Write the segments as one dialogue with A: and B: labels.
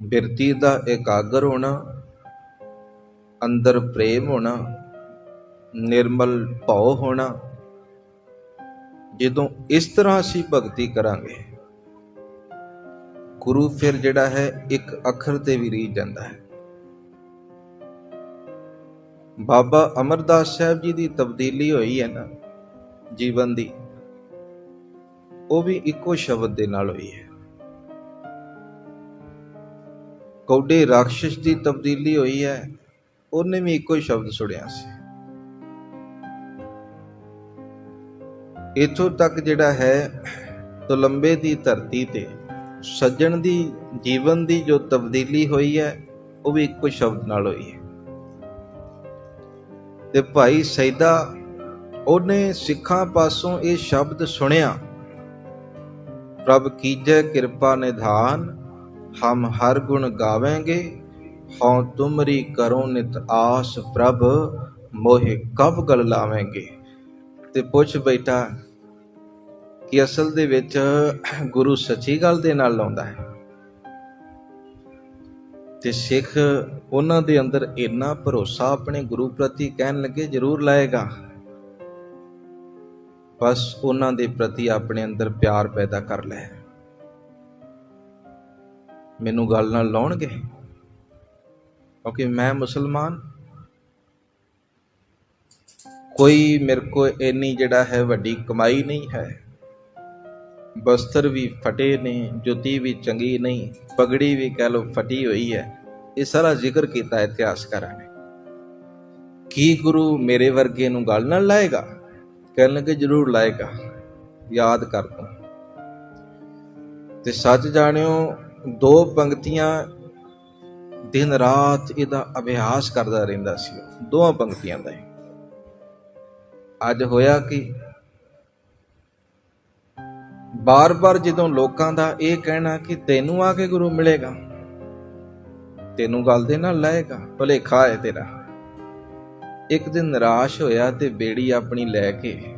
A: ਬਿਰਤੀ ਦਾ ਇਕਾਗਰ ਹੋਣਾ, ਅੰਦਰ ਪ੍ਰੇਮ ਹੋਣਾ, ਨਿਰਮਲ ਭਾਉ ਹੋਣਾ, ਜਦੋਂ ਇਸ ਤਰ੍ਹਾਂ ਅਸੀਂ ਭਗਤੀ ਕਰਾਂਗੇ, ਗੁਰੂ ਫਿਰ ਜਿਹੜਾ ਹੈ ਇੱਕ ਅੱਖਰ ਤੇ ਵੀ ਰੀਝ ਜਾਂਦਾ ਹੈ। ਬਾਬਾ ਅਮਰਦਾਸ ਸਾਹਿਬ ਜੀ ਦੀ ਤਬਦੀਲੀ ਹੋਈ ਹੈ ਨਾ, ਜੀਵਨ ਦੀ, ਉਹ ਵੀ ਇੱਕੋ ਸ਼ਬਦ ਦੇ ਨਾਲ ਹੋਈ ਹੈ। ਕੌਡੇ ਰਾਖਸ਼ ਦੀ ਤਬਦੀਲੀ ਹੋਈ ਹੈ, ਉਹਨੇ ਵੀ ਇੱਕੋ ਹੀ ਸ਼ਬਦ ਸੁਣਿਆ ਸੀ। ਇਥੋਂ ਤੱਕ ਜਿਹੜਾ ਹੈ ਤੁਲੰਬੇ ਦੀ ਧਰਤੀ ਤੇ, ਸੱਜਣ ਦੀ, ਜੀਵਨ ਦੀ ਜੋ ਤਬਦੀਲੀ ਹੋਈ ਹੈ, ਉਹ ਵੀ ਇੱਕੋ ਸ਼ਬਦ ਨਾਲ ਹੋਈ ਹੈ। ਤੇ ਭਾਈ ਸੈਦਾ, ਉਹਨੇ ਸਿੱਖਾਂ ਪਾਸੋਂ ਇਹ ਸ਼ਬਦ ਸੁਣਿਆ, ਪ੍ਰਭ ਕੀਜੈ ਕਿਰਪਾ ਨਿਧਾਨ ਹਮ ਹਰ ਗੁਣ ਗਾਵੇਂਗੇ, ਹਉ ਤੁਮਰੀ ਕਰੋ ਨਿਤ ਆਸ ਪ੍ਰਭ, ਮੋਹਿ ਕਬ ਗਲ ਲਾਵੇਂਗੇ। ਤੇ ਪੁੱਛ ਬੈਠਾ ਕਿ ਅਸਲ ਦੇ ਵਿੱਚ ਗੁਰੂ ਸੱਚੀ ਗੱਲ ਦੇ ਨਾਲ ਲਾਉਂਦਾ ਹੈ। ਤੇ ਸਿੱਖ ਉਹਨਾਂ ਦੇ ਅੰਦਰ ਇੰਨਾ ਭਰੋਸਾ ਆਪਣੇ ਗੁਰੂ ਪ੍ਰਤੀ ਕਹਿਣ ਲੱਗੇ, ਜ਼ਰੂਰ ਲਾਏਗਾ। ਬਸ ਉਹਨਾਂ ਦੇ ਪ੍ਰਤੀ ਆਪਣੇ ਅੰਦਰ ਪਿਆਰ ਪੈਦਾ ਕਰ ਲੈ। ਮੈਨੂੰ ਗੱਲ ਨਾਲ ਲਾਉਣਗੇ? ਕਿਉਂਕਿ ਮੈਂ ਮੁਸਲਮਾਨ। ਕੋਈ ਮੇਰੇ ਕੋ ਇੰਨੀ ਜਿਹੜਾ ਹੈ ਵੱਡੀ ਕਮਾਈ ਨਹੀਂ ਹੈ। ਬਸਤਰ ਵੀ ਫਟੇ ਨੇ, ਜੁੱਤੀ ਵੀ ਚੰਗੀ ਨਹੀਂ, ਪਗੜੀ ਵੀ ਕਹਿ ਲੋ ਫਟੀ ਹੋਈ ਹੈ। ਇਹ ਸਾਰਾ ਜ਼ਿਕਰ ਕੀਤਾ ਇਤਿਹਾਸਕਾਰਾਂ ਨੇ। ਕੀ ਗੁਰੂ ਮੇਰੇ ਵਰਗੇ ਨੂੰ ਗੱਲ ਨਾਲ ਲਾਏਗਾ? ਕਹਿਣ ਲੱਗੇ, ਜ਼ਰੂਰ ਲਾਏਗਾ। ਯਾਦ ਕਰ ਤੂੰ। ਤੇ ਸੱਚ ਜਾਣਿਓ ਦੋ ਪੰਕਤੀਆਂ ਦਿਨ ਰਾਤ ਇਹਦਾ ਅਭਿਆਸ ਕਰਦਾ ਰਹਿੰਦਾ ਸੀ। ਉਹ, ਦੋਹਾਂ ਪੰਕਤੀਆਂ ਦਾ ਅੱਜ ਹੋਇਆ ਕਿ? ਬਾਰ-ਬਾਰ ਜਦੋਂ ਲੋਕਾਂ ਦਾ ਇਹ ਕਹਿਣਾ ਕਿ ਤੈਨੂੰ ਆ ਕੇ ਗੁਰੂ ਮਿਲੇਗਾ ਤੈਨੂੰ ਗੱਲ ਦੇ ਨਾਲ ਲਾਏਗਾ ਭਲੇਖਾ ਹੈ ਤੇਰਾ। ਇੱਕ ਦਿਨ ਨਿਰਾਸ਼ ਹੋਇਆ ਤੇ ਬੇੜੀ ਆਪਣੀ ਲੈ ਕੇ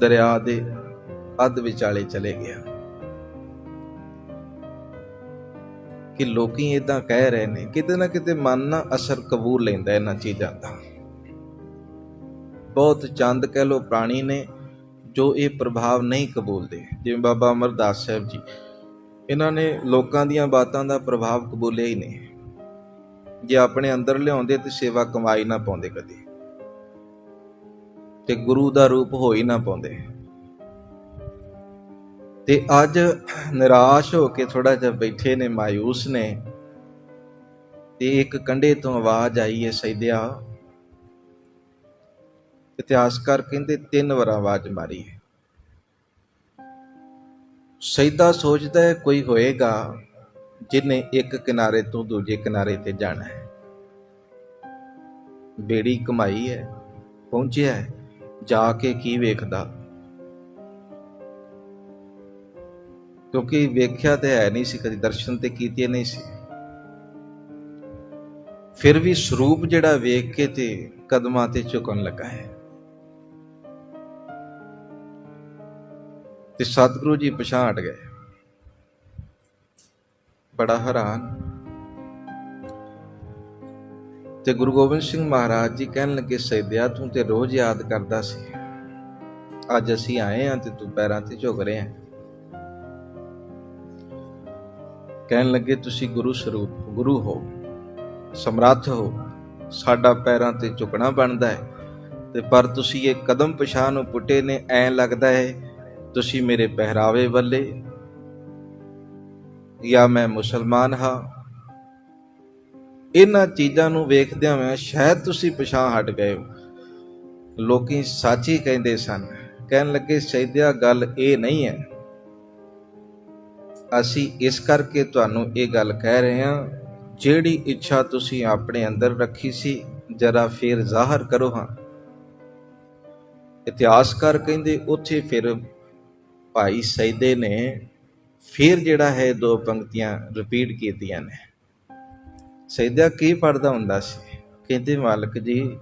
A: ਦਰਿਆ ਦੇ ਅੱਧ ਵਿਚਾਲੇ ਚਲੇ ਗਿਆ। ਕਿ ਲੋਕੀ ਇਦਾਂ ਕਹਿ ਰਹੇ ਨੇ, ਕਿਤੇ ਨਾ ਕਿਤੇ ਮਨ ਨਾ ਅਸਰ ਕਬੂਲ ਲੈਂਦਾ ਇਹਨਾਂ ਚੀਜ਼ਾਂ ਦਾ। ਬਹੁਤ ਚੰਦ ਕਹਿ ਲੋ ਪ੍ਰਾਣੀ ਨੇ ਜੋ ਇਹ ਪ੍ਰਭਾਵ ਨਹੀਂ ਕਬੂਲਦੇ। ਜਿਵੇਂ ਬਾਬਾ ਅਮਰਦਾਸ ਸਾਹਿਬ ਜੀ, ਇਹਨਾਂ ਨੇ ਲੋਕਾਂ ਦੀਆਂ ਬਾਤਾਂ ਦਾ ਪ੍ਰਭਾਵ ਕਬੂਲਿਆ ਹੀ ਨਹੀਂ। ਜੇ ਆਪਣੇ ਅੰਦਰ ਲਿਆਉਂਦੇ ਤੇ ਸੇਵਾ ਕਮਾਈ ਨਾ ਪਾਉਂਦੇ ਕਦੇ। ਤੇ ਗੁਰੂ ਦਾ ਰੂਪ ਹੋ ਹੀ ਨਾ ਪਾਉਂਦੇ। ਤੇ ਅੱਜ ਨਿਰਾਸ਼ ਹੋ ਕੇ ਥੋੜਾ ਜਿਹਾ ਬੈਠੇ ਨੇ ਮਾਇੂਸ ਨੇ। ਤੇ ਇੱਕ ਕੰਡੇ ਤੋਂ ਆਵਾਜ਼ ਆਈ ਹੈ ਸੈਦਿਆ ਇਤਿਹਾਸਕਾਰ ਕਹਿੰਦੇ, ਤਿੰਨ ਵਾਰ ਆਵਾਜ਼ ਮਾਰੀ ਹੈ। ਸੈਦਾ ਸੋਚਦਾ ਹੈ, ਕੋਈ ਹੋਏਗਾ ਜਿਨੇ ਇੱਕ ਕਿਨਾਰੇ ਤੋਂ ਦੂਜੇ ਕਿਨਾਰੇ ਤੇ ਜਾਣਾ ਹੈ। ਬੇੜੀ ਕਮਾਈ ਹੈ, ਪਹੁੰਚਿਆ ਜਾ ਕੇ ਕੀ ਵੇਖਦਾ? ਕਿਉਂਕਿ ਵੇਖਿਆ ਤੇ ਹੈ ਨਹੀਂ ਸੀ, ਕਦੀ ਦਰਸ਼ਨ ਤੇ ਕੀਤੇ ਨਹੀਂ ਸੀ। ਫਿਰ ਵੀ ਸਰੂਪ ਜਿਹੜਾ ਵੇਖ ਕੇ ਤੇ ਕਦਮਾਂ ਤੇ ਝੁਕਣ ਲੱਗਾ ਹੈ। ਤੇ ਸਤਿਗੁਰੂ ਜੀ ਪਛਾਣ ਹਟ ਗਏ। ਬੜਾ ਹੈਰਾਨ। ਤੇ ਗੁਰੂ ਗੋਬਿੰਦ ਸਿੰਘ ਮਹਾਰਾਜ ਜੀ ਕਹਿਣ ਲੱਗੇ, ਸੈਦਿਆ ਤੂੰ ਤੇ ਰੋਜ਼ ਯਾਦ ਕਰਦਾ ਸੀ। ਅੱਜ ਅਸੀਂ ਆਏ ਆ ਤੇ ਤੂੰ ਪੈਰਾਂ ਤੇ ਝੁਕ ਰਿਹਾ ਕਹਿਣ ਲੱਗੇ, ਤੁਸੀਂ ਗੁਰੂ ਸਰੂਪ, ਗੁਰੂ ਹੋ, ਸਮਰੱਥ ਹੋ, ਸਾਡਾ ਪੈਰਾਂ ਤੇ ਝੁਕਣਾ ਬਣਦਾ ਹੈ, ਤੇ ਪਰ ਤੁਸੀਂ ਇਹ ਕਦਮ ਪਛਾਣ ਨੂੰ ਪੁੱਟੇ ਨੇ, ਐ ਲੱਗਦਾ ਹੈ, ਤੁਸੀਂ ਮੇਰੇ ਪਹਿਰਾਵੇ ਵੱਲੇ, ਜਾਂ ਮੈਂ ਮੁਸਲਮਾਨ ਹਾਂ। ਇਹਨਾਂ ਚੀਜ਼ਾਂ ਨੂੰ ਵੇਖਦਿਆਂ ਹੋਇਆਂ ਸ਼ਾਇਦ ਤੁਸੀਂ ਪਛਾਣ ਹਟ ਗਏ ਹੋ। ਲੋਕੀ ਸੱਚ ਹੀ ਕਹਿੰਦੇ ਸਨ। ਕਹਿਣ ਲੱਗੇ ਸੈਦਿਆ ਗੱਲ ਇਹ ਨਹੀਂ ਹੈ ਅਸੀਂ ਇਸ ਕਰਕੇ ਤੁਹਾਨੂੰ ਇਹ ਗੱਲ ਕਹਿ ਰਹੇ ਹਾਂ, ਜਿਹੜੀ ਇੱਛਾ ਤੁਸੀਂ ਆਪਣੇ ਅੰਦਰ ਰੱਖੀ ਸੀ, ਜਰਾ ਫੇਰ ਜ਼ਾਹਰ ਕਰੋ ਹਾਂ। ਇਤਿਹਾਸਕਾਰ ਕਹਿੰਦੇ, ਉੱਥੇ ਫਿਰ ਭਾਈ ਸੈਦੇ ਨੇ ਫਿਰ ਜਿਹੜਾ ਹੈ ਦੋ ਪੰਕਤੀਆਂ ਰਿਪੀਟ ਕੀਤੀਆਂ ਨੇ। ਸੈਦਾ ਕੀ ਪੜਦਾ ਹੁੰਦਾ ਸੀ? ਕਹਿੰਦੇ, ਮਾਲਕ ਜੀ,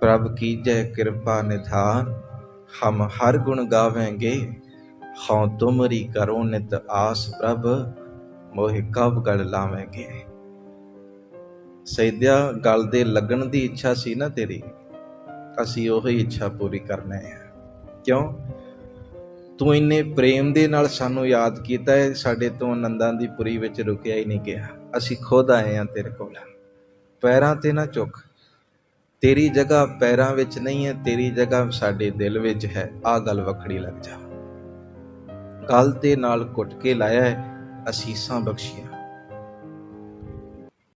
A: ਪ੍ਰਭ ਕੀ ਜੈ ਕਿਰਪਾ ਨਿਧਾਨ, ਹਮ ਹਰ ਗੁਣ ਗਾਵੇਂਗੇ। ਹਉ ਤੁਮਰੀ ਕਰੋ ਨਿਤ ਆਸ ਪ੍ਰਭ, ਮੋਹਿ ਕਬ ਗਲ ਲਾਵੇਂਗੇ। ਸੈਦਿਆ, ਗਲ ਦੇ ਲੱਗਣ ਦੀ ਇੱਛਾ ਸੀ ਨਾ ਤੇਰੀ, ਅਸੀਂ ਉਹੀ ਇੱਛਾ ਪੂਰੀ ਕਰਨੇ ਆ। ਕਿਉਂ? ਤੂੰ ਇੰਨੇ ਪ੍ਰੇਮ ਦੇ ਨਾਲ ਸਾਨੂੰ ਯਾਦ ਕੀਤਾ ਹੈ ਸਾਡੇ ਤੋਂ ਆਨੰਦਾਂ ਦੀ ਪੁਰੀ ਵਿੱਚ ਰੁਕਿਆ ਹੀ ਨਹੀਂ ਗਿਆ। ਅਸੀਂ ਖੁਦ ਆਏ ਆ ਤੇਰੇ ਕੋਲ। ਪੈਰਾਂ ਤੇ ਨਾ ਚੁੱਕ ਤੇਰੀ ਜਗ੍ਹਾ ਪੈਰਾਂ ਵਿੱਚ ਨਹੀਂ ਹੈ ਤੇਰੀ ਜਗ੍ਹਾ ਸਾਡੇ ਦਿਲ ਵਿੱਚ ਹੈ। ਆ ਗੱਲ ਵੱਖਰੀ ਲੱਗ ਜਾ। ਗੱਲ ਦੇ ਨਾਲ ਘੁੱਟ ਕੇ ਲਾਇਆ ਹੈ ਅਸੀਸਾਂ ਬਖਸ਼ੀਆਂ।